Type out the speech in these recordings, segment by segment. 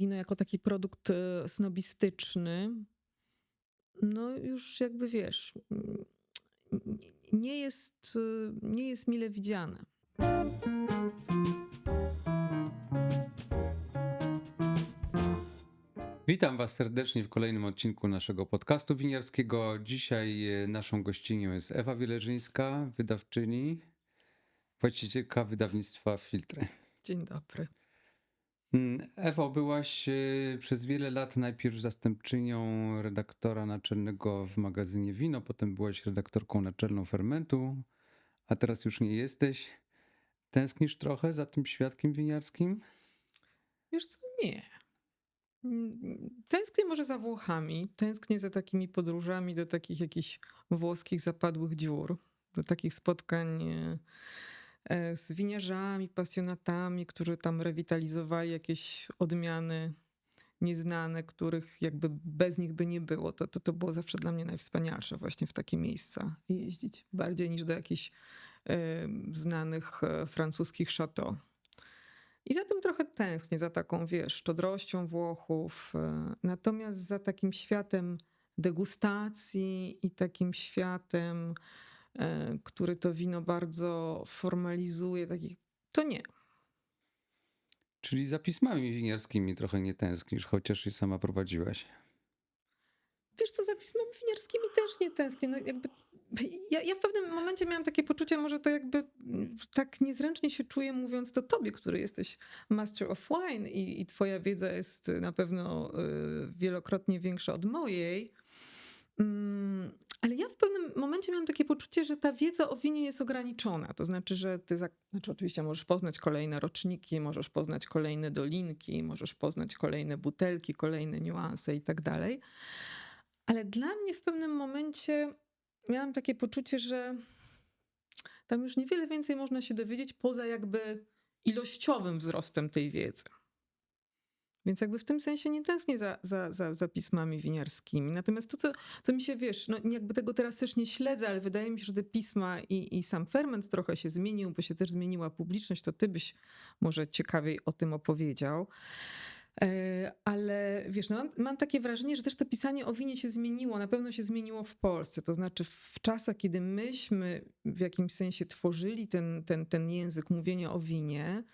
wino jako taki produkt e, snobistyczny, no już jakby wiesz, nie jest, nie jest mile widziane. Witam Was serdecznie w kolejnym odcinku naszego podcastu winiarskiego. Dzisiaj e, naszą gościnią jest Ewa Wieleżyńska, wydawczyni, właścicielka wydawnictwa Filtry. Dzień dobry. Mm, Ewo, byłaś e, przez wiele lat najpierw zastępczynią redaktora naczelnego w magazynie Wino, potem byłaś redaktorką naczelną Fermentu, a teraz już nie jesteś. Tęsknisz trochę za tym świadkiem winiarskim? Wiesz co, nie. Mm, Tęsknię może za Włochami, tęsknię za takimi podróżami do takich jakichś włoskich zapadłych dziur, do takich spotkań e, z winiarzami, pasjonatami, którzy tam rewitalizowali jakieś odmiany nieznane, których jakby bez nich by nie było. To, to, to było zawsze dla mnie najwspanialsze właśnie w takie miejsca jeździć, bardziej niż do jakichś e, znanych e, francuskich chateau. I za tym trochę tęsknię, za taką, wiesz, szczodrością Włochów, e, natomiast za takim światem degustacji i takim światem, e, który to wino bardzo formalizuje, taki, to nie. Czyli za pismami winiarskimi trochę nie tęsknisz, chociaż je sama prowadziłaś. Wiesz co, za pismami winiarskimi też nie tęsknię. No jakby, ja, ja w pewnym momencie miałam takie poczucie, może to jakby mm, tak niezręcznie się czuję mówiąc to tobie, który jesteś master of wine i, i twoja wiedza jest na pewno y, wielokrotnie większa od mojej. Ale ja w pewnym momencie miałam takie poczucie, że ta wiedza o winie jest ograniczona. To znaczy, że ty, za, znaczy oczywiście możesz poznać kolejne roczniki, możesz poznać kolejne dolinki, możesz poznać kolejne butelki, kolejne niuanse i tak dalej. Ale dla mnie w pewnym momencie miałam takie poczucie, że tam już niewiele więcej można się dowiedzieć poza jakby ilościowym wzrostem tej wiedzy. Więc jakby w tym sensie nie tęsknię za, za, za, za pismami winiarskimi. Natomiast to, co, co mi się, wiesz, no jakby tego teraz też nie śledzę, ale wydaje mi się, że te pisma i, i sam ferment trochę się zmienił, bo się też zmieniła publiczność, to ty byś może ciekawiej o tym opowiedział. E, Ale wiesz, no mam, takie wrażenie, że też to pisanie o winie się zmieniło, na pewno się zmieniło w Polsce. To znaczy, w czasach, kiedy myśmy w jakimś sensie tworzyli ten, ten, ten język mówienia o winie,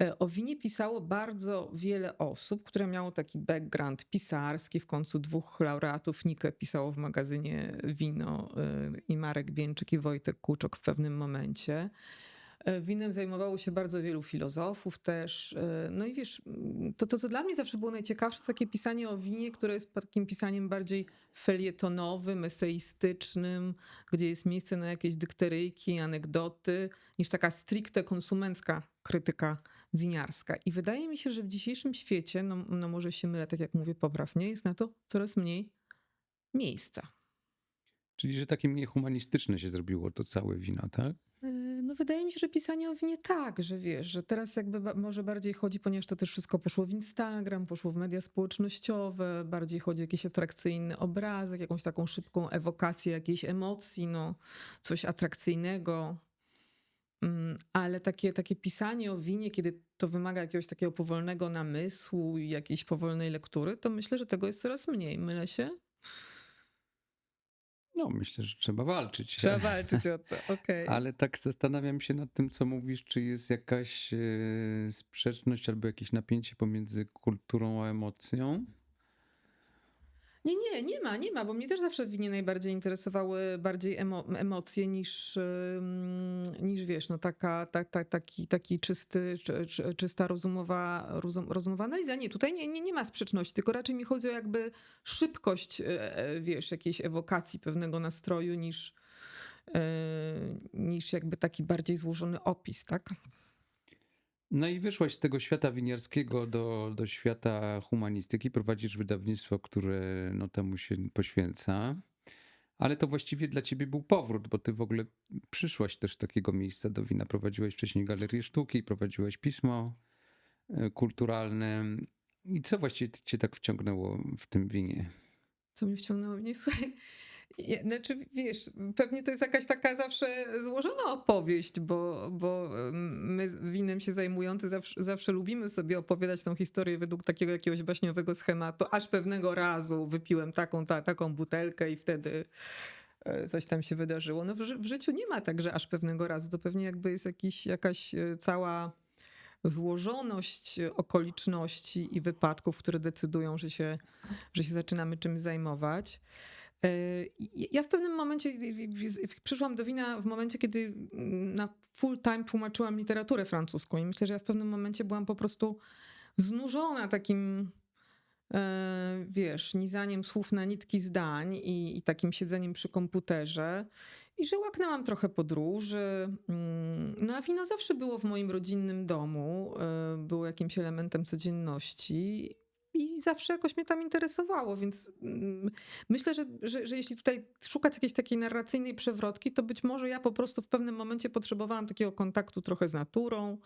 e, o winie pisało bardzo wiele osób, które miało taki background pisarski. W końcu dwóch laureatów Nike pisało w magazynie Wino e, i Marek Bieńczyk i Wojtek Kuczok w pewnym momencie. E, Winem zajmowało się bardzo wielu filozofów też. E, No i wiesz, mm, to, to co dla mnie zawsze było najciekawsze, to takie pisanie o winie, które jest takim pisaniem bardziej felietonowym, eseistycznym, gdzie jest miejsce na jakieś dykteryjki, anegdoty, niż taka stricte konsumencka krytyka winiarska. I wydaje mi się, że w dzisiejszym świecie, no, no może się mylę, tak jak mówię, poprawnie, jest na to coraz mniej miejsca. Czyli, że takie mniej humanistyczne się zrobiło to całe wino, tak? Yy, No wydaje mi się, że pisanie o winie tak, że wiesz, że teraz jakby ba- może bardziej chodzi, ponieważ to też wszystko poszło w Instagram, poszło w media społecznościowe, bardziej chodzi o jakiś atrakcyjny obrazek, jakąś taką szybką ewokację jakiejś emocji, no coś atrakcyjnego. Mm, Ale takie, takie pisanie o winie, kiedy to wymaga jakiegoś takiego powolnego namysłu i jakiejś powolnej lektury, to myślę, że tego jest coraz mniej. Mylę się? No, myślę, że trzeba walczyć. Trzeba walczyć o to, okej. Ale tak zastanawiam się nad tym, co mówisz, czy jest jakaś e, sprzeczność albo jakieś napięcie pomiędzy kulturą a emocją? Nie, nie, nie ma, nie ma, bo mnie też zawsze w winie najbardziej interesowały bardziej emo, emocje niż, niż wiesz, no taka, ta, ta, taki, taki czysty, czy, czy, czysta rozumowa, rozum, rozumowa analiza. Nie, tutaj nie, nie, nie ma sprzeczności, tylko raczej mi chodzi o jakby szybkość, e, e, wiesz, jakiejś ewokacji pewnego nastroju niż, e, niż jakby taki bardziej złożony opis, tak? No i wyszłaś z tego świata winiarskiego do, do świata humanistyki. Prowadzisz wydawnictwo, które no, temu się poświęca. Ale to właściwie dla ciebie był powrót, bo ty w ogóle przyszłaś też z takiego miejsca do wina. Prowadziłeś wcześniej galerię sztuki, prowadziłeś pismo e, kulturalne. I co właściwie cię tak wciągnęło w tym winie? Co mnie wciągnęło w nie? Słuchaj, znaczy wiesz, pewnie to jest jakaś taka zawsze złożona opowieść, bo, bo my winem się zajmujący zawsze, zawsze lubimy sobie opowiadać tą historię według takiego jakiegoś baśniowego schematu, aż pewnego razu wypiłem taką, ta, taką butelkę i wtedy e, coś tam się wydarzyło. No w, w życiu nie ma tak, że aż pewnego razu, to pewnie jakby jest jakiś, jakaś e, cała złożoność okoliczności i wypadków, które decydują, że się, że się zaczynamy czymś zajmować. I Ja w pewnym momencie przyszłam do wina w momencie, kiedy na full time tłumaczyłam literaturę francuską i myślę, że ja w pewnym momencie byłam po prostu znużona takim wiesz, nizaniem słów na nitki zdań i, i takim siedzeniem przy komputerze. I że łaknęłam trochę podróży. Mm, No a wino zawsze było w moim rodzinnym domu, e, było jakimś elementem codzienności i zawsze jakoś mnie tam interesowało, więc mm, myślę, że, że, że jeśli tutaj szukać jakiejś takiej narracyjnej przewrotki, to być może ja po prostu w pewnym momencie potrzebowałam takiego kontaktu trochę z naturą,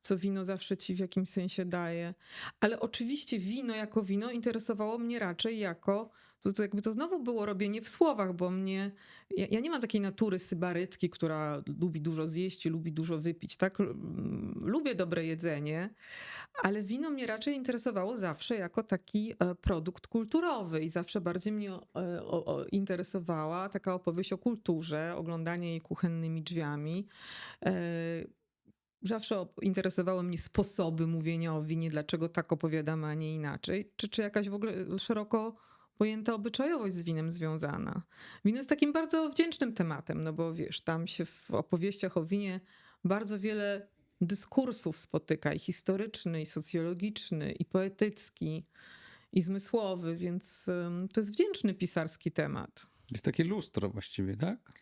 co wino zawsze ci w jakimś sensie daje. Ale oczywiście wino jako wino interesowało mnie raczej jako, to, to jakby to znowu było robienie w słowach, bo mnie, ja, ja nie mam takiej natury sybarytki, która lubi dużo zjeść lubi dużo wypić, tak? Mm, Lubię dobre jedzenie, ale wino mnie raczej interesowało zawsze jako taki e, produkt kulturowy i zawsze bardziej mnie e, o, o, interesowała taka opowieść o kulturze, oglądanie jej kuchennymi drzwiami. Zawsze interesowały mnie sposoby mówienia o winie, dlaczego tak opowiadamy, a nie inaczej, czy, czy jakaś w ogóle szeroko pojęta obyczajowość z winem związana. Wino jest takim bardzo wdzięcznym tematem, no bo wiesz, tam się w opowieściach o winie bardzo wiele dyskursów spotyka i historyczny, i socjologiczny, i poetycki, i zmysłowy, więc to jest wdzięczny pisarski temat. Jest takie lustro właściwie, tak?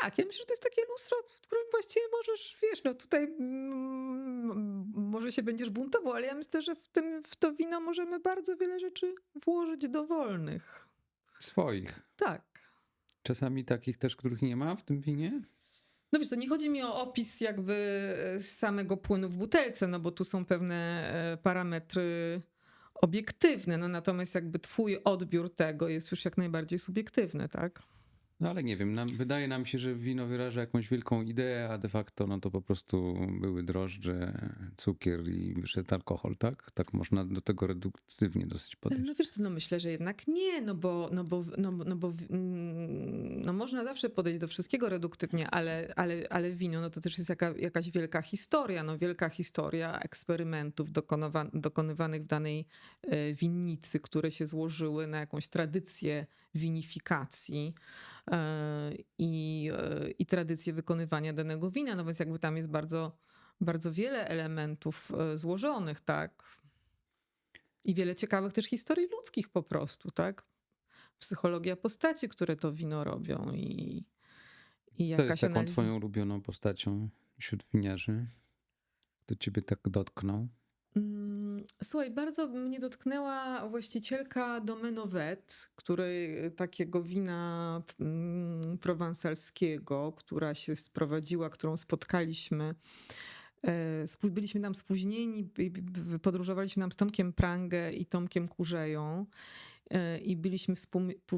Tak, ja myślę, że to jest takie lustro, w którym właściwie możesz, wiesz, no tutaj mm, może się będziesz buntował, ale ja myślę, że w, tym, w to wino możemy bardzo wiele rzeczy włożyć dowolnych. Swoich. Tak. Czasami takich też, których nie ma w tym winie? No wiesz, to nie chodzi mi o opis jakby e, samego płynu w butelce, no bo tu są pewne e, parametry obiektywne, no natomiast jakby twój odbiór tego jest już jak najbardziej subiektywny, tak? No ale nie wiem, nam, wydaje nam się, że wino wyraża jakąś wielką ideę, a de facto no to po prostu były drożdże, cukier i wyszedł alkohol, tak? Tak można do tego reduktywnie dosyć podejść. No wiesz co, no myślę, że jednak nie, no bo, no bo, no, no bo mm, no można zawsze podejść do wszystkiego reduktywnie, ale, ale, ale wino no to też jest jaka, jakaś wielka historia, no wielka historia eksperymentów dokonywanych w danej e, winnicy, które się złożyły na jakąś tradycję winifikacji i, e, i tradycję wykonywania danego wina, no więc jakby tam jest bardzo, bardzo wiele elementów e, złożonych, tak? I wiele ciekawych też historii ludzkich po prostu, tak? Psychologia postaci, które to wino robią i, i To jakaś jest taką analiza. twoją ulubioną postacią wśród winiarzy? Kto ciebie tak dotknął? Mm, Słuchaj, bardzo mnie dotknęła właścicielka Domenowet, której takiego wina mm, prowansalskiego, która się sprowadziła, którą spotkaliśmy. E, Byliśmy tam spóźnieni, podróżowaliśmy tam z Tomkiem Prangę i Tomkiem Kurzeją e, i byliśmy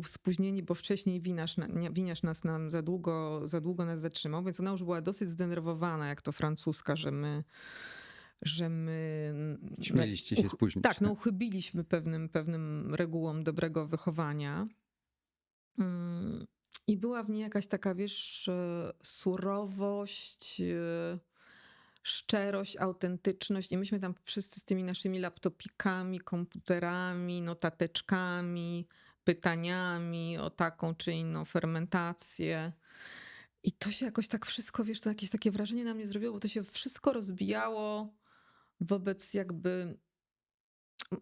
spóźnieni, bo wcześniej winiarz, winiarz nas nam za długo, za długo nas zatrzymał, więc ona już była dosyć zdenerwowana, jak to francuska, że my że my Śmieliście się uch- spóźnić, Tak, no tak? uchybiliśmy pewnym, pewnym regułom dobrego wychowania. Mm, I była w niej jakaś taka, wiesz, e, surowość, e, szczerość, autentyczność. I myśmy tam wszyscy z tymi naszymi laptopikami, komputerami, notateczkami, pytaniami o taką czy inną fermentację. I to się jakoś tak wszystko, wiesz, to jakieś takie wrażenie na mnie zrobiło, bo to się wszystko rozbijało wobec jakby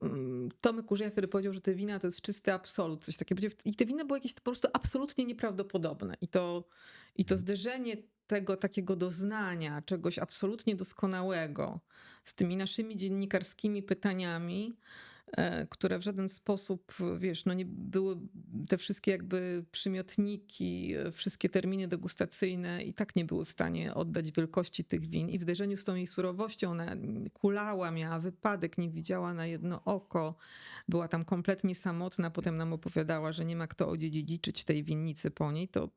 mm, Tomek Kurzeja wtedy powiedział, że te wina to jest czysty absolut, coś takiego. I te wina były jakieś po prostu absolutnie nieprawdopodobne. I to, i to zderzenie tego takiego doznania, czegoś absolutnie doskonałego z tymi naszymi dziennikarskimi pytaniami, które w żaden sposób, wiesz, no nie były te wszystkie jakby przymiotniki, e, wszystkie terminy degustacyjne i tak nie były w stanie oddać wielkości tych win. I w zderzeniu z tą jej surowością ona kulała, miała wypadek, nie widziała na jedno oko, była tam kompletnie samotna, potem nam opowiadała, że nie ma kto odziedziczyć tej winnicy po niej, to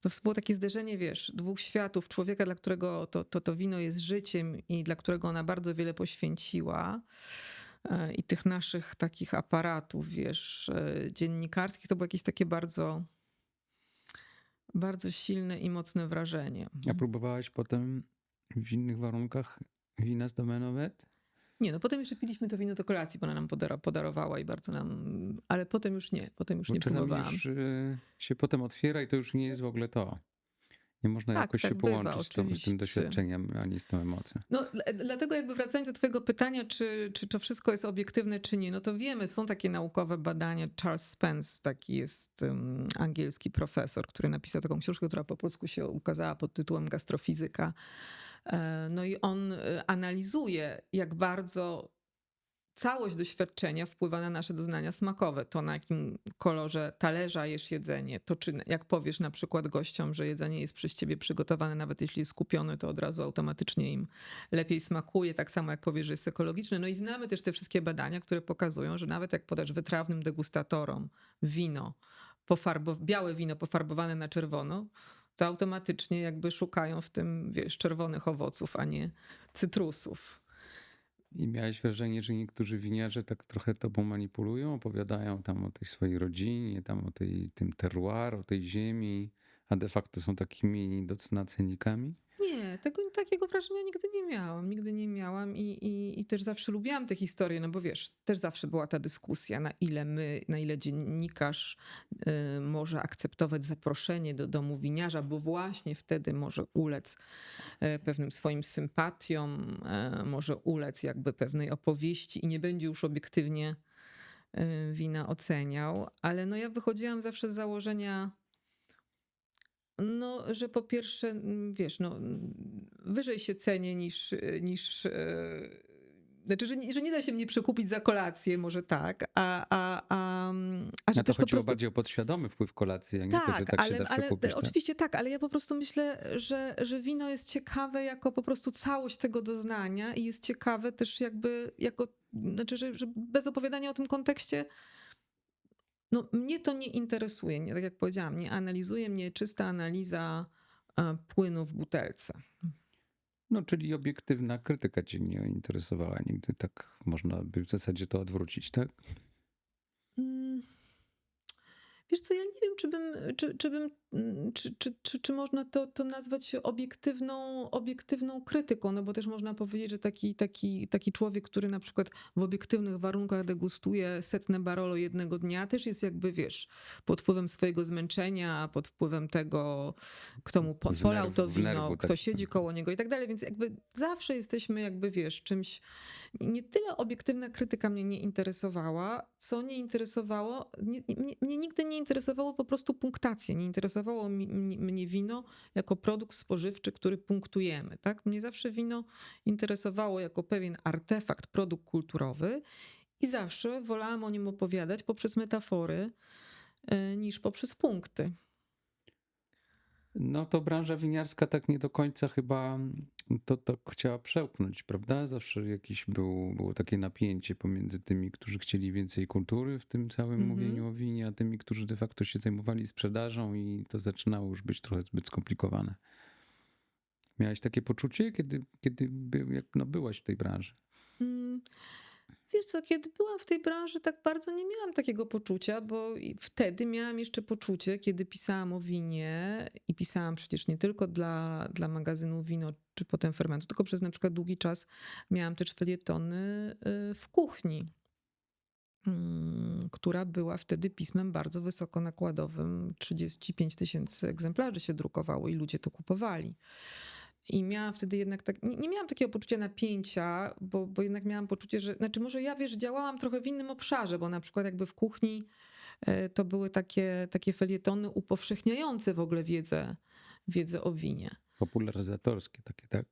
to było takie zderzenie, wiesz, dwóch światów, człowieka, dla którego to, to, to wino jest życiem i dla którego ona bardzo wiele poświęciła. e, i tych naszych takich aparatów, wiesz, e, dziennikarskich, to było jakieś takie bardzo, bardzo silne i mocne wrażenie. A próbowałaś potem w innych warunkach wina z Domenowet? Nie, no potem jeszcze piliśmy to wino do kolacji, bo ona nam podara, podarowała i bardzo nam, ale potem już nie, potem już Bo nie próbowałam. już y, się potem otwiera i to już nie jest w ogóle to. Nie można Tak, jakoś tak się bywa, połączyć z, tym doświadczeniem, ani z tą emocją. No, dla- dlatego jakby wracając do twojego pytania, czy, czy to wszystko jest obiektywne, czy nie, no to wiemy, są takie naukowe badania. Charles Spence, taki jest um, angielski profesor, który napisał taką książkę, która po polsku się ukazała pod tytułem Gastrofizyka. E, No i on e, analizuje, jak bardzo całość doświadczenia wpływa na nasze doznania smakowe. To, na jakim kolorze talerza jesz jedzenie, to czy jak powiesz na przykład gościom, że jedzenie jest przez ciebie przygotowane, nawet jeśli jest kupione, to od razu automatycznie im lepiej smakuje, tak samo jak powiesz, że jest ekologiczne. No i znamy też te wszystkie badania, które pokazują, że nawet jak podasz wytrawnym degustatorom wino, białe wino pofarbowane na czerwono, to automatycznie jakby szukają w tym, wiesz, czerwonych owoców, a nie cytrusów. I miałeś wrażenie, że niektórzy winiarze tak trochę tobą manipulują, opowiadają tam o tej swojej rodzinie, tam o tej, tym terroir, o tej ziemi, a de facto są takimi docnacenikami? Nie, tego, takiego wrażenia nigdy nie miałam. Nigdy nie miałam i, i, i też zawsze lubiłam te historie, no bo wiesz, też zawsze była ta dyskusja, na ile my, na ile dziennikarz y, może akceptować zaproszenie do domu winiarza, bo właśnie wtedy może ulec y, pewnym swoim sympatiom, y, może ulec jakby pewnej opowieści i nie będzie już obiektywnie y, wina oceniał, ale no ja wychodziłam zawsze z założenia no, że po pierwsze, mm, wiesz, no, wyżej się cenię niż, niż e, znaczy, że nie, że nie da się mnie przekupić za kolację, może tak, a, a, a, mm, a że A to też po chodziło prostu... bardziej o podświadomy wpływ kolacji, a nie to, że Tak, tak się ale, da ale przekupić. tak? oczywiście tak, ale ja po prostu myślę, że, że wino jest ciekawe jako po prostu całość tego doznania i jest ciekawe też jakby jako, znaczy, że, że bez opowiadania o tym kontekście, no mnie to nie interesuje, nie, tak jak powiedziałam, nie analizuje mnie czysta analiza e, płynu w butelce. No, czyli obiektywna krytyka cię nie interesowała nigdy, tak można by w zasadzie to odwrócić, tak? Mm. Wiesz co, ja nie wiem, czy bym, czy, czy, bym, mm, czy, czy, czy, czy można to, to nazwać obiektywną, obiektywną krytyką, no bo też można powiedzieć, że taki, taki, taki człowiek, który na przykład w obiektywnych warunkach degustuje setne barolo jednego dnia, też jest jakby, wiesz, pod wpływem swojego zmęczenia, pod wpływem tego, kto mu po- Z polał nerw- to wino, nerwu, kto tak. siedzi koło niego i tak dalej, więc jakby zawsze jesteśmy jakby, wiesz, czymś, nie tyle obiektywna krytyka mnie nie interesowała, co nie interesowało, nie, mnie, mnie nigdy nie interesowało po prostu punktacja, nie interesowało mi, mnie, mnie wino jako produkt spożywczy, który punktujemy, tak? Mnie zawsze wino interesowało jako pewien artefakt, produkt kulturowy i zawsze wolałam o nim opowiadać poprzez metafory e, niż poprzez punkty. No to branża winiarska tak nie do końca chyba to, to chciała przełknąć, prawda? Zawsze jakieś był, było takie napięcie pomiędzy tymi, którzy chcieli więcej kultury w tym całym Mhm. mówieniu o winie, a tymi, którzy de facto się zajmowali sprzedażą i to zaczynało już być trochę zbyt skomplikowane. Miałeś takie poczucie, kiedy, kiedy by, jak, no, byłaś w tej branży? Mm, Wiesz co, kiedy byłam w tej branży, tak bardzo nie miałam takiego poczucia, bo wtedy miałam jeszcze poczucie, kiedy pisałam o winie i pisałam przecież nie tylko dla, dla magazynu Wino czy potem Fermentu, tylko przez na przykład długi czas miałam też felietony y, w kuchni, mm, która była wtedy pismem bardzo wysoko nakładowym. 35 tysięcy egzemplarzy się drukowało i ludzie to kupowali. I miałam wtedy jednak tak, nie, nie miałam takiego poczucia napięcia, bo, bo jednak miałam poczucie, że, znaczy może ja wiesz, działałam trochę w innym obszarze, bo na przykład jakby w kuchni e, to były takie, takie felietony upowszechniające w ogóle wiedzę, wiedzę o winie. Popularyzatorskie takie, tak?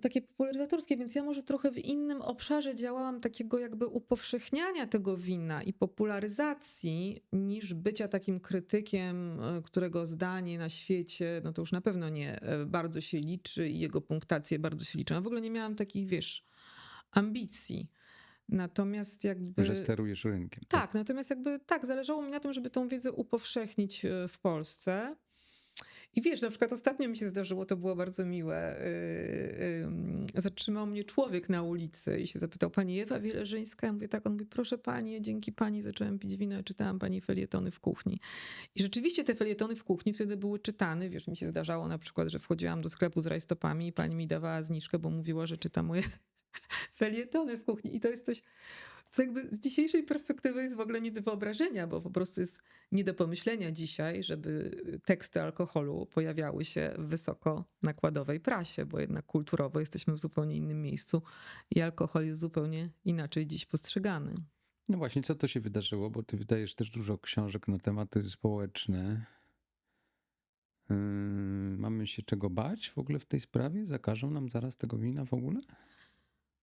Takie popularyzatorskie, więc ja może trochę w innym obszarze działałam takiego jakby upowszechniania tego wina i popularyzacji niż bycia takim krytykiem, e, którego zdanie na świecie, no to już na pewno nie e, bardzo się liczy i jego punktacje bardzo się liczą. Ja w ogóle nie miałam takich, wiesz, ambicji. Natomiast jakby... Że sterujesz rynkiem. Tak, natomiast jakby tak, zależało mi na tym, żeby tą wiedzę upowszechnić e, w Polsce. I wiesz, na przykład ostatnio mi się zdarzyło, to było bardzo miłe. yy, yy, Zatrzymał mnie człowiek na ulicy i się zapytał, pani Ewa Wieleżyńska? Ja mówię, tak, on mówi, proszę pani, dzięki pani zacząłem pić wino czytałam pani felietony w kuchni. I rzeczywiście te felietony w kuchni wtedy były czytane. Wiesz, mi się zdarzało na przykład, że wchodziłam do sklepu z rajstopami i pani mi dawała zniżkę, bo mówiła, że czyta moje felietony w kuchni. I to jest coś, co jakby z dzisiejszej perspektywy jest w ogóle nie do wyobrażenia, bo po prostu jest nie do pomyślenia dzisiaj, żeby teksty alkoholu pojawiały się w wysoko nakładowej prasie, bo jednak kulturowo jesteśmy w zupełnie innym miejscu i alkohol jest zupełnie inaczej dziś postrzegany. No właśnie, co to się wydarzyło? Bo ty wydajesz też dużo książek na tematy społeczne. Yy, mamy się czego bać w ogóle w tej sprawie? Zakażą nam zaraz tego wina w ogóle?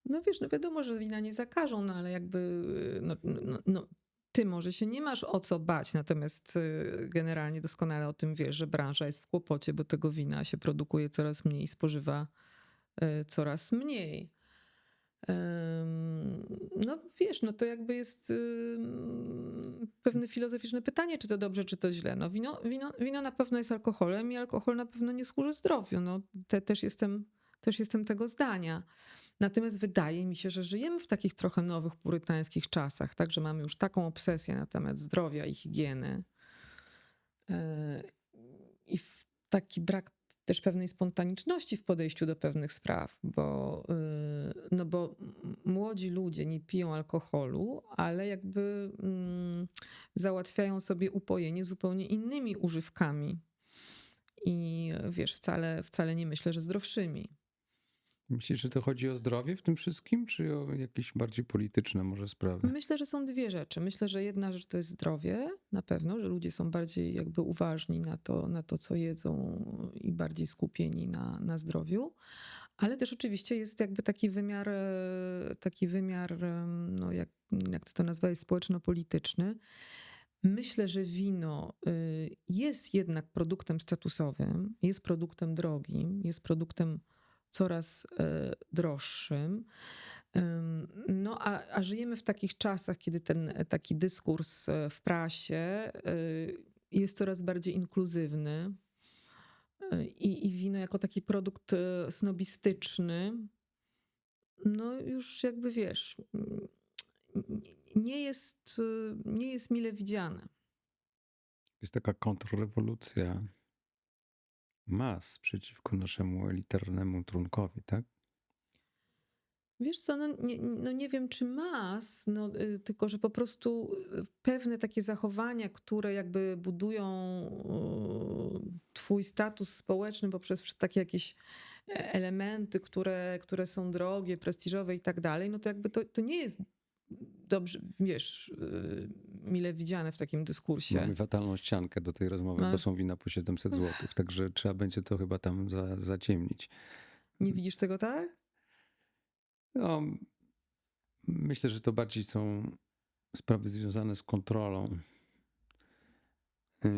No wiesz, no wiadomo, że wina nie zakażą, no ale jakby no, no, no, ty może się nie masz o co bać, natomiast y, generalnie doskonale o tym wiesz, że branża jest w kłopocie, bo tego wina się produkuje coraz mniej i spożywa y, coraz mniej. No wiesz, no to jakby jest pewne filozoficzne pytanie, czy to dobrze, czy to źle. No wino, wino, wino na pewno jest alkoholem i alkohol na pewno nie służy zdrowiu. No te, też, jestem, też jestem tego zdania. Natomiast wydaje mi się, że żyjemy w takich trochę nowych, purytańskich czasach, tak, że mamy już taką obsesję na temat zdrowia i higieny yy, i taki brak też pewnej spontaniczności w podejściu do pewnych spraw, bo, yy, no bo młodzi ludzie nie piją alkoholu, ale jakby mm, załatwiają sobie upojenie zupełnie innymi używkami. I wiesz, wcale, wcale nie myślę, że zdrowszymi. Myślisz, że to chodzi o zdrowie w tym wszystkim, czy o jakieś bardziej polityczne może sprawy? Myślę, że są dwie rzeczy. Myślę, że jedna rzecz to jest zdrowie, na pewno, że ludzie są bardziej jakby uważni na to, na to co jedzą i bardziej skupieni na, na zdrowiu. Ale też oczywiście jest jakby taki wymiar, taki wymiar, no jak, jak ty to nazwałeś, społeczno-polityczny. Myślę, że wino y, jest jednak produktem statusowym, jest produktem drogim, jest produktem coraz e, droższym. Ym, No, a, a żyjemy w takich czasach, kiedy ten e, taki dyskurs e, w prasie jest coraz bardziej inkluzywny. I, I wino jako taki produkt snobistyczny, no już jakby wiesz, nie jest, nie jest mile widziane. Jest taka kontrrewolucja mas przeciwko naszemu elitarnemu trunkowi, tak? Wiesz co, no nie, no nie wiem czy mas, no, y, tylko że po prostu y, pewne takie zachowania, które jakby budują y, twój status społeczny poprzez takie jakieś e, elementy, które, które są drogie, prestiżowe i tak dalej, no to jakby to, to nie jest dobrze, wiesz, y, mile widziane w takim dyskursie. Mamy fatalną ściankę do tej rozmowy, No. bo są wina po 700 zł, także trzeba będzie to chyba tam za, zaciemnić. Nie widzisz tego tak? No, myślę, że to bardziej są sprawy związane z kontrolą.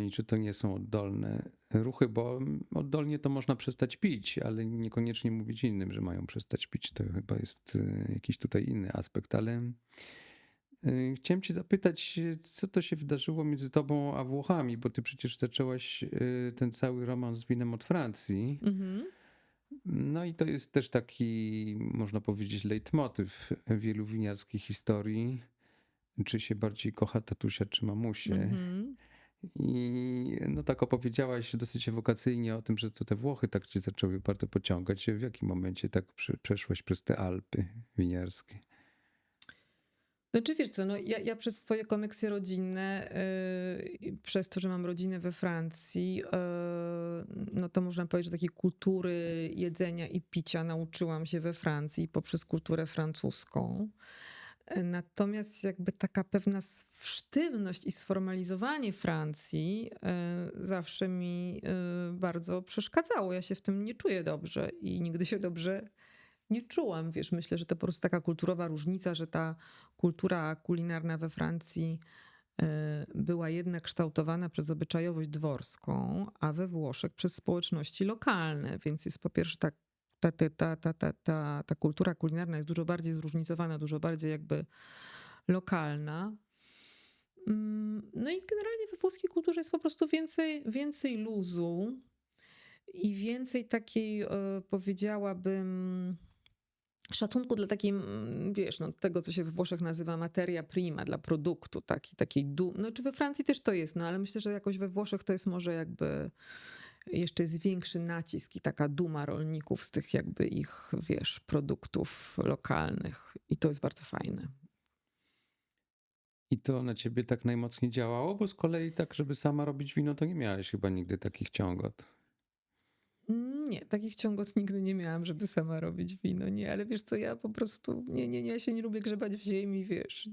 I czy to nie są oddolne ruchy, bo oddolnie to można przestać pić, ale niekoniecznie mówić innym, że mają przestać pić. To chyba jest y, jakiś tutaj inny aspekt, ale y, chciałem cię zapytać, co to się wydarzyło między tobą a Włochami, bo ty przecież zaczęłaś y, ten cały romans z winem od Francji. Mhm. No i to jest też taki, można powiedzieć, leitmotyw wielu winiarskich historii. Czy się bardziej kocha tatusia, czy mamusię. Mhm. I no tak opowiedziałaś dosyć ewokacyjnie o tym, że to te Włochy tak cię zaczęły bardzo pociągać. W jakim momencie tak prze- przeszłaś przez te Alpy winiarskie? Znaczy wiesz co, no ja, ja przez swoje koneksje rodzinne, yy, przez to, że mam rodzinę we Francji, yy, no to można powiedzieć, że takiej kultury jedzenia i picia nauczyłam się we Francji poprzez kulturę francuską. Natomiast jakby taka pewna sztywność i sformalizowanie Francji e, zawsze mi e, bardzo przeszkadzało. Ja się w tym nie czuję dobrze i nigdy się dobrze nie czułam. Wiesz, myślę, że to po prostu taka kulturowa różnica, że ta kultura kulinarna we Francji e, była jednak kształtowana przez obyczajowość dworską, a we Włoszech przez społeczności lokalne, więc jest po pierwsze tak ta, ta, ta, ta, ta, ta, ta kultura kulinarna jest dużo bardziej zróżnicowana, dużo bardziej jakby lokalna. Mm, No i generalnie we włoskiej kulturze jest po prostu więcej, więcej luzu i więcej takiej, e, powiedziałabym, szacunku dla takiej, mm, wiesz, no, tego, co się we Włoszech nazywa materia prima, dla produktu, taki, takiej dum. No czy we Francji też to jest, no ale myślę, że jakoś we Włoszech to jest może jakby jeszcze jest większy nacisk i taka duma rolników z tych jakby ich, wiesz, produktów lokalnych i to jest bardzo fajne. I to na ciebie tak najmocniej działało, bo z kolei tak, żeby sama robić wino, to nie miałeś chyba nigdy takich ciągot. Nie, takich ciągot nigdy nie miałam, żeby sama robić wino, nie, ale wiesz co, ja po prostu, nie, nie, nie, ja się nie lubię grzebać w ziemi, wiesz,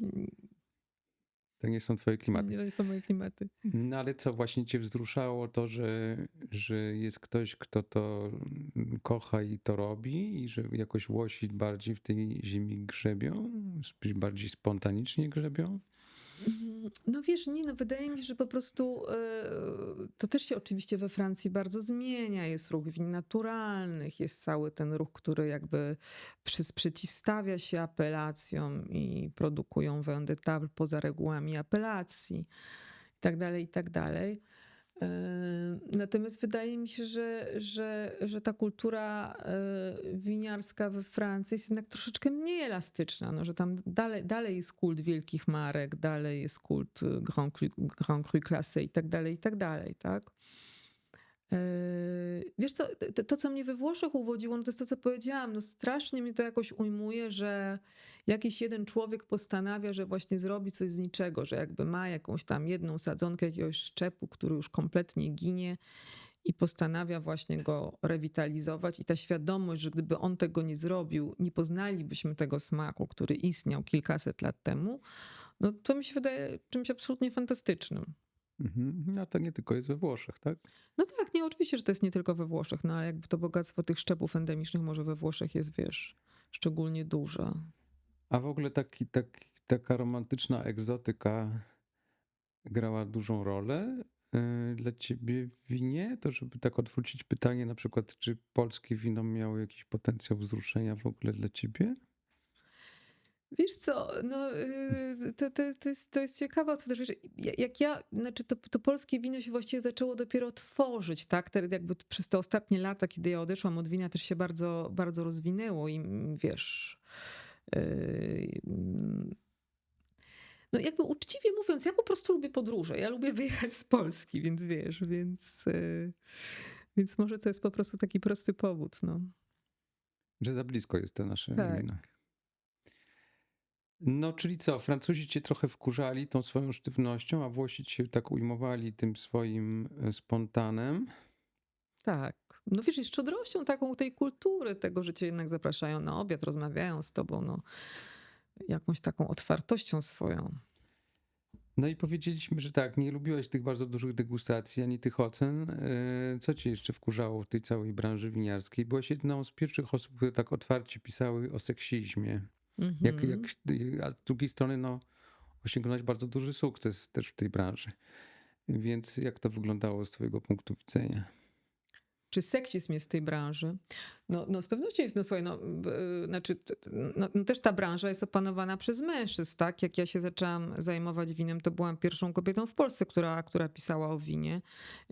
To nie są twoje klimaty. nie, to nie są moje klimaty. No ale co właśnie cię wzruszało to, że, że jest ktoś, kto to mm, kocha i to robi i że jakoś Włosi bardziej w tej ziemi grzebią, bardziej spontanicznie grzebią? No wiesz, nie, no wydaje mi się, że po prostu e, to też się oczywiście we Francji bardzo zmienia. Jest ruch win naturalnych, jest cały ten ruch, który jakby przeciwstawia się apelacjom i produkują vin de table poza regułami apelacji i tak dalej, i tak dalej. E, Natomiast wydaje mi się, że, że, że ta kultura e, winiarska we Francji jest jednak troszeczkę mniej elastyczna, no, że tam dalej, dalej jest kult wielkich marek, dalej jest kult e, Grand Cru, Grand Cru Classé i tak dalej, i tak dalej, tak? E, Wiesz co, to, to, co mnie we Włoszech uwodziło, no to jest to, co powiedziałam, no strasznie mnie to jakoś ujmuje, że jakiś jeden człowiek postanawia, że właśnie zrobi coś z niczego, że jakby ma jakąś tam jedną sadzonkę jakiegoś szczepu, który już kompletnie ginie i postanawia właśnie go rewitalizować i ta świadomość, że gdyby on tego nie zrobił, nie poznalibyśmy tego smaku, który istniał kilkaset lat temu, no to mi się wydaje czymś absolutnie fantastycznym. Mhm. No to nie tylko jest we Włoszech, tak? No tak, nie, oczywiście, że to jest nie tylko we Włoszech, no ale jakby to bogactwo tych szczepów endemicznych może we Włoszech jest, wiesz, szczególnie duże. A w ogóle taki, tak, taka romantyczna egzotyka grała dużą rolę y, dla ciebie w winie? To żeby tak odwrócić pytanie na przykład, czy polskie wino miało jakiś potencjał wzruszenia w ogóle dla ciebie? Wiesz co, no yy, to, to, jest, to, jest, to jest co też wiesz, ja- jak ja, znaczy to, to polskie wino się właściwie zaczęło dopiero tworzyć, tak, Te, jakby przez te ostatnie lata, kiedy ja odeszłam od wina, też się bardzo, bardzo rozwinęło i mm, wiesz, yy, no jakby uczciwie mówiąc, ja po prostu lubię podróże, ja lubię wyjechać z Polski, więc wiesz, więc, yy, więc może to jest po prostu taki prosty powód, no. Że za blisko jest to nasze Tak. wino. No, czyli co, Francuzi cię trochę wkurzali tą swoją sztywnością, a Włosi cię tak ujmowali tym swoim e, spontanem. Tak. No wiesz, i szczodrością taką tej kultury, tego, że cię jednak zapraszają na obiad, rozmawiają z tobą, no jakąś taką otwartością swoją. No i powiedzieliśmy, że tak, nie lubiłeś tych bardzo dużych degustacji, ani tych ocen. E, Co cię jeszcze wkurzało w tej całej branży winiarskiej? Byłaś jedną z pierwszych osób, które tak otwarcie pisały o seksizmie. Jak, Mhm. jak, a z drugiej strony, no, osiągnąłeś bardzo duży sukces też w tej branży. Więc jak to wyglądało z twojego punktu widzenia? Czy seksizm jest w tej branży? No, no z pewnością jest, no słuchaj, no, yy, znaczy, no, no też ta branża jest opanowana przez mężczyzn, tak? Jak ja się zaczęłam zajmować winem, to byłam pierwszą kobietą w Polsce, która, która pisała o winie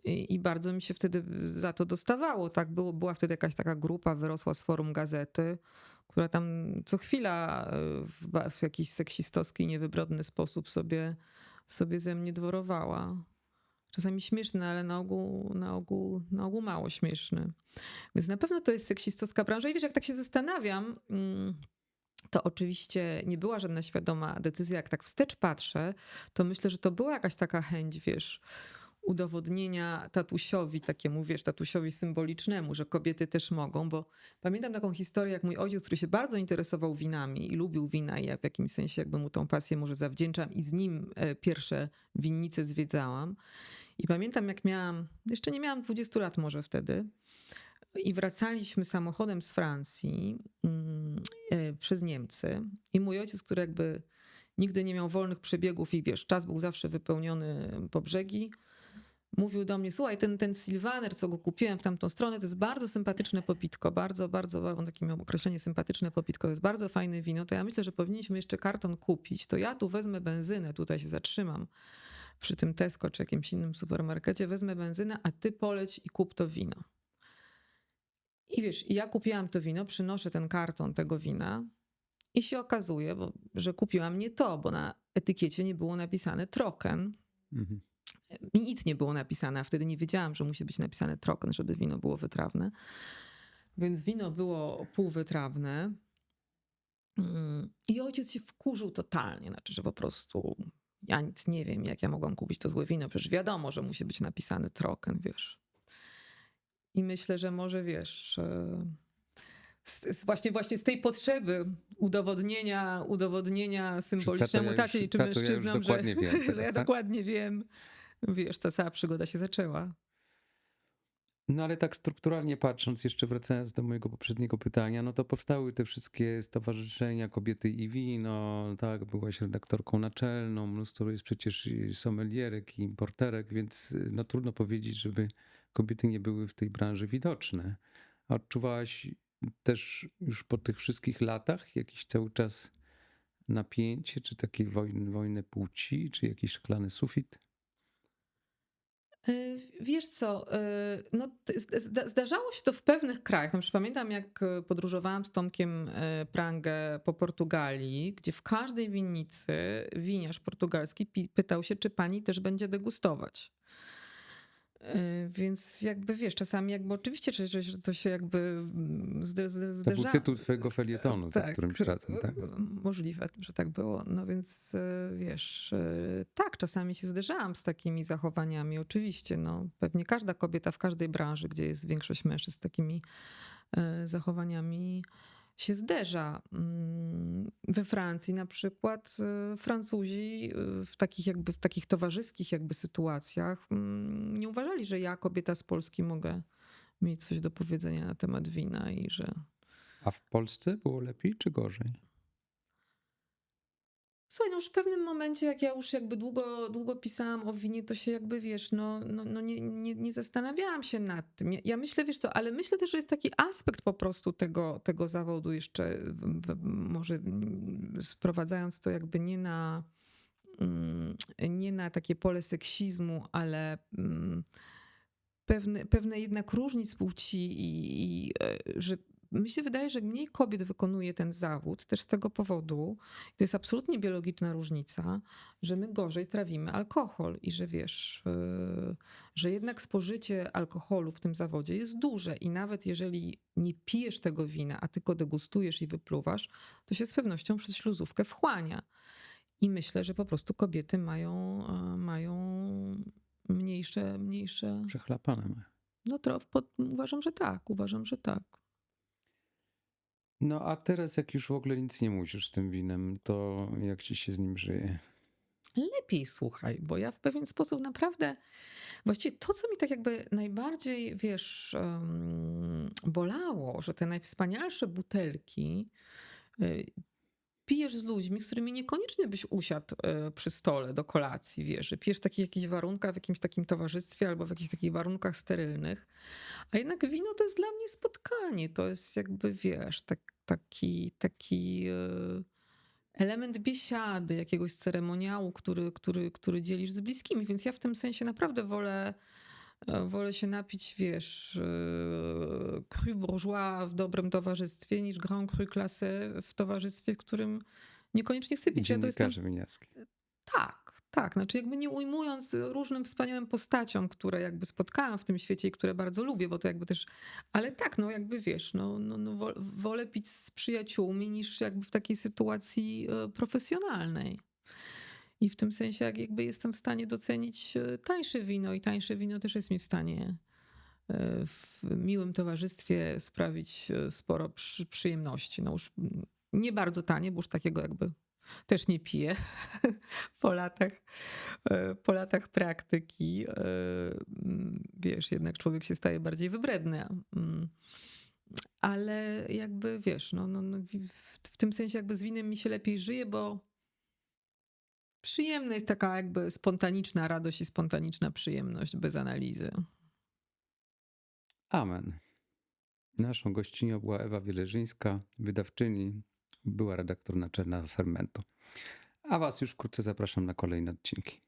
i, i bardzo mi się wtedy za to dostawało, tak? Było, była wtedy jakaś taka grupa, wyrosła z forum gazety, która tam co chwila yy, w, w jakiś seksistowski, niewybrodny sposób sobie, sobie ze mnie dworowała czasami śmieszny, ale na ogół, na, ogół, na ogół mało śmieszny. Więc na pewno to jest seksistowska branża. I wiesz, jak tak się zastanawiam, mm, to oczywiście nie była żadna świadoma decyzja. Jak tak wstecz patrzę, to myślę, że to była jakaś taka chęć, wiesz, udowodnienia tatusiowi, takiemu, wiesz, tatusiowi symbolicznemu, że kobiety też mogą, bo pamiętam taką historię, jak mój ojciec, który się bardzo interesował winami i lubił wina i ja w jakimś sensie jakby mu tą pasję może zawdzięczam i z nim e, pierwsze winnice zwiedzałam. I pamiętam, jak miałam, jeszcze nie miałam 20 lat może wtedy, i wracaliśmy samochodem z Francji e, przez Niemcy. I mój ojciec, który jakby nigdy nie miał wolnych przebiegów i wiesz, czas był zawsze wypełniony po brzegi, mówił do mnie, słuchaj, ten, ten Silvaner, co go kupiłem w tamtą stronę, to jest bardzo sympatyczne popitko, bardzo, bardzo, on takie miał określenie sympatyczne popitko, to jest bardzo fajne wino, to ja myślę, że powinniśmy jeszcze karton kupić, to ja tu wezmę benzynę, tutaj się zatrzymam przy tym Tesco czy jakimś innym supermarkecie, wezmę benzynę, a ty poleć i kup to wino. I wiesz, ja kupiłam to wino, przynoszę ten karton tego wina i się okazuje, bo, że kupiłam nie to, bo na etykiecie nie było napisane troken. Mhm. Nic nie było napisane, a wtedy nie wiedziałam, że musi być napisane troken, żeby wino było wytrawne. Więc wino było półwytrawne. Mm, I ojciec się wkurzył totalnie, znaczy, że po prostu ja nic nie wiem, jak ja mogłam kupić to złe wino, przecież wiadomo, że musi być napisane troken, wiesz. I myślę, że może wiesz, e, z, z właśnie, właśnie z tej potrzeby udowodnienia, udowodnienia symbolicznemu tacie i czy ja mężczyznom, że, że ja tak? dokładnie wiem. Wiesz, ta cała przygoda się zaczęła. No ale tak strukturalnie patrząc, jeszcze wracając do mojego poprzedniego pytania, no to powstały te wszystkie stowarzyszenia Kobiety i Wino, tak, byłaś redaktorką naczelną, mnóstwo jest przecież i sommelierek i importerek, więc y, no trudno powiedzieć, żeby kobiety nie były w tej branży widoczne. A odczuwałaś też już po tych wszystkich latach jakiś cały czas napięcie, czy takie wojny, wojnę płci, czy jakiś szklany sufit? Y, Wiesz co, y, no, zdarzało się to w pewnych krajach. Na przykład pamiętam, jak y, podróżowałam z Tomkiem y, Prangę po Portugalii, gdzie w każdej winnicy winiarz portugalski pytał się, czy pani też będzie degustować. Y, Więc jakby wiesz, czasami jakby oczywiście, że, to się jakby mm, zde- zde- To był tytuł twojego felietonu za którymś razem, tak? Możliwe, że tak było. No więc e, wiesz, e, tak, czasami się zderzałam z takimi zachowaniami, oczywiście. No, pewnie każda kobieta w każdej branży, gdzie jest większość mężczyzn z takimi e, zachowaniami się zderza. Mm, We Francji na przykład e, Francuzi e, w takich jakby w takich towarzyskich jakby sytuacjach mm, nie uważali, że ja, kobieta z Polski, mogę mieć coś do powiedzenia na temat wina i że A w Polsce było lepiej czy gorzej? Słuchaj, no już w pewnym momencie, jak ja już jakby długo, długo pisałam o winie, to się jakby, wiesz, no, no, no nie, nie, nie zastanawiałam się nad tym. Ja, myślę, wiesz co, ale myślę też, że jest taki aspekt po prostu tego, tego zawodu jeszcze, może sprowadzając to jakby nie na, mm, nie na takie pole seksizmu, ale mm, pewne, pewne jednak różnic płci i, i e, że mi się wydaje, że mniej kobiet wykonuje ten zawód też z tego powodu, to jest absolutnie biologiczna różnica, że my gorzej trawimy alkohol i że wiesz, yy, że jednak spożycie alkoholu w tym zawodzie jest duże i nawet jeżeli nie pijesz tego wina, a tylko degustujesz i wypluwasz, to się z pewnością przez śluzówkę wchłania. I myślę, że po prostu kobiety mają, e, mają mniejsze, mniejsze. Przechlapane my. No to uważam, że tak, uważam, że tak. No a teraz jak już w ogóle nic nie musisz z tym winem, to jak ci się z nim żyje? lepiej słuchaj, bo ja w pewien sposób naprawdę, właściwie to, co mi tak jakby najbardziej, wiesz, em, bolało, że te najwspanialsze butelki y, pijesz z ludźmi, z którymi niekoniecznie byś usiadł y, przy stole do kolacji, wiesz, pijesz w takich jakichś warunkach, w jakimś takim towarzystwie albo w jakichś takich warunkach sterylnych, a jednak wino to jest dla mnie spotkanie, to jest jakby, wiesz, tak, taki, taki y, element biesiady, jakiegoś ceremoniału, który, który, który dzielisz z bliskimi, więc ja w tym sensie naprawdę wolę, e, wolę się napić, wiesz, e, cru bourgeois w dobrym towarzystwie niż grand cru classé w towarzystwie, w którym niekoniecznie chcę pić. Ja to jestem tak, tak. Znaczy jakby nie ujmując różnym wspaniałym postaciom, które jakby spotkałam w tym świecie i które bardzo lubię, bo to jakby też, ale tak, no jakby wiesz, no, no, no wo- wolę pić z przyjaciółmi niż jakby w takiej sytuacji e, profesjonalnej. I w tym sensie jak jakby jestem w stanie docenić e, tańsze wino i tańsze wino też jest mi w stanie e, w miłym towarzystwie sprawić e, sporo przy, przyjemności. No już nie bardzo tanie, bo już takiego jakby też nie piję po latach, po latach praktyki. Wiesz, jednak człowiek się staje bardziej wybredny. mm. Ale jakby wiesz, no, no, no, w, w tym sensie jakby z winem mi się lepiej żyje, bo przyjemna jest taka jakby spontaniczna radość i spontaniczna przyjemność bez analizy. Amen. Naszą gościnią była Ewa Wieleżyńska, wydawczyni, była redaktor naczelna Fermentu. A Was już wkrótce zapraszam na kolejne odcinki.